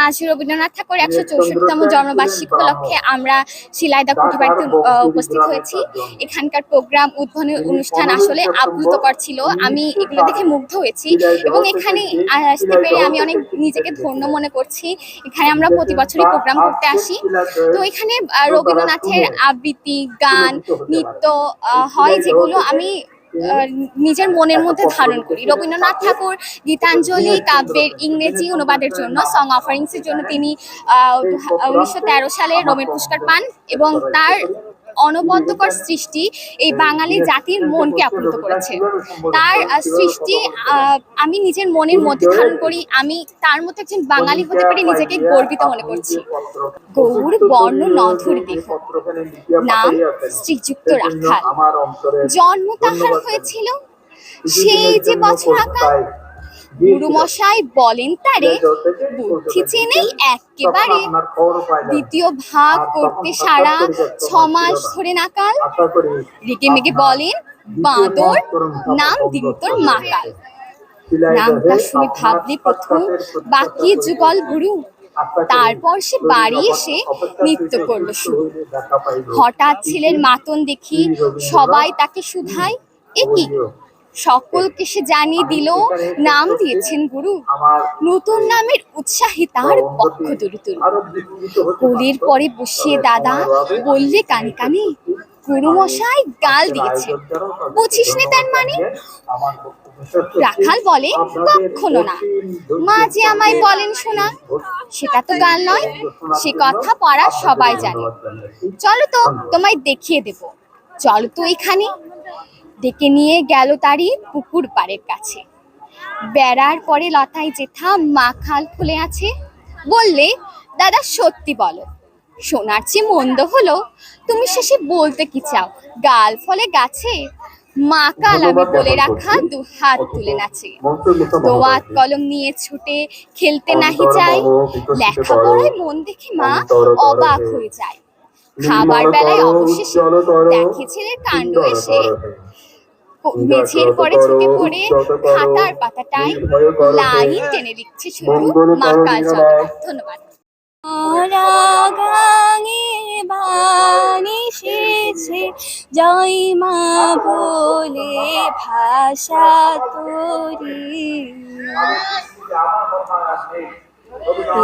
আজ রবীন্দ্রনাথ ঠাকুর একশো চৌষট্টিতম জন্মবার্ষিকী উপলক্ষে আমরা শিলাইদা কুঠিবাড়িতে উপস্থিত হয়েছি। এখানকার প্রোগ্রাম উদ্বোধনী অনুষ্ঠান আসলে আপ্লুতকর ছিল। আমি এগুলো দেখে মুগ্ধ হয়েছি এবং এখানে আসতে পেরে আমি অনেক নিজেকে ধন্য মনে করছি। এখানে আমরা প্রতি বছরই প্রোগ্রাম করতে আসি। তো এখানে রবীন্দ্রনাথের আবৃত্তি গান নৃত্য হয় যেগুলো আমি নিজের মনের মধ্যে ধারণ করি রবীন্দ্রনাথ ঠাকুর গীতাঞ্জলি কাব্যের ইংরেজি অনুবাদের জন্য সং অফারিংসের জন্য তিনি উনিশশো তেরো সালে রোমের পুরস্কার পান এবং তার অনবদ্যকর সৃষ্টি এই বাঙালি জাতির মনকে আপ্লুত করেছে। তার সৃষ্টি আমি নিজের মনের মধ্যে ধারণ করি, আমি তার মতো একজন বাঙালি হতে পেরে নিজেকে গর্বিত মনে করছি। গৌর, বর্ণ, নধর দেহ। নাম শ্রীযুক্ত রাখাল। জন্ম তাহার হয়েছিল সেই যে বছর আকাল গুরুমশাই বলেন তারে, বুদ্ধি চেনেই একেবারে। দ্বিতীয় ভাগ করতে সারা ছ মাস ধরে নাকাল রেগে মেগে বলেন, বাঁদর নাম দিন তোর মাকাল নামটা শুনে ভাবলি প্রথম বাকি যুগল গুরু। তারপর সে বাড়ি এসে নৃত্য করল শুরু। হঠাৎ ছেলের মাতন দেখি সবাই তাকে শুধায়। এ কি? সকলকে সে জানিয়ে দিল নাম দিয়েছেন গুরু। নতুন নামের উৎসাহে তার পক্ষ দুরুতুর কোলের পরে বসিয়ে দাদা বললে কানে কানে, গুরু মশাই, গাল দিয়েছে বুঝিস নে তার মানে? রাখাল বলে, কখনো না। মা যে আমায় বলেন শোনা, সেটা তো গাল নয়, সে কথা পড়া সবাই জানে। চলো তো, তোমায় দেখিয়ে দেব। চলো তো এখানে। ডেকে নিয়ে গেল তারই পুকুর পাড়ের কাছে। বেড়ার পরে লতায় জেঠা মাখাল খুলে আছে বললে দাদা সত্যি বলো সোনার চেয়ে মন্দ হলো তুমি শেষে বলতে কি চাও? গাল ফলে গাছে? মাকাল আমি বলে রাখা দু হাত তুলে নাচে। দোয়াত কলম নিয়ে ছুটে খেলতে নাহি চাই লেখাপড়ায় মন দেখে মা অবাক হয়ে যায়। খাবার বেলায় অবশেষে দেখে ছেলের কাণ্ড এসে মেঝের পরে ঝুঁকে পড়ে খাতার পাতাটায় লাইন টেনে লিখছে শুধু। মাকাল চন্দ্র ধন্যবাদ। গাঙে বাণী সেছে জয় মা বলে ভাষা তোরি।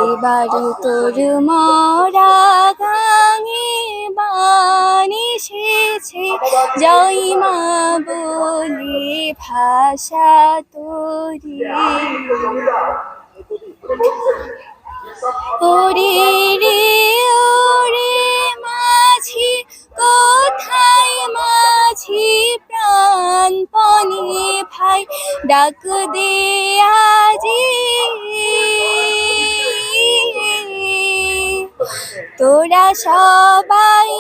এবার তোর মরা গাঙে বাণী সেছে জয় মা ভাষা তোরি। ওরে রে, ওরে মাঝি, কোথায় মাঝি প্রাণপণে ভাই ডাক দে আজি। তোরা সবাই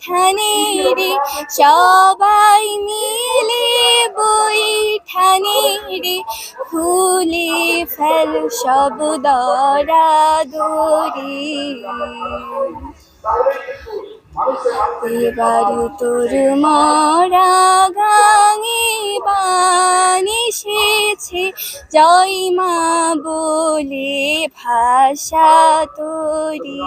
বইঠানে রে, সবাই মিলে বইঠানে রে। খুলে ফেল সব দরা দরি। এবার তোর মরা গাঙে বাণী সেছে জয় মা বলে ভাষা তোরি।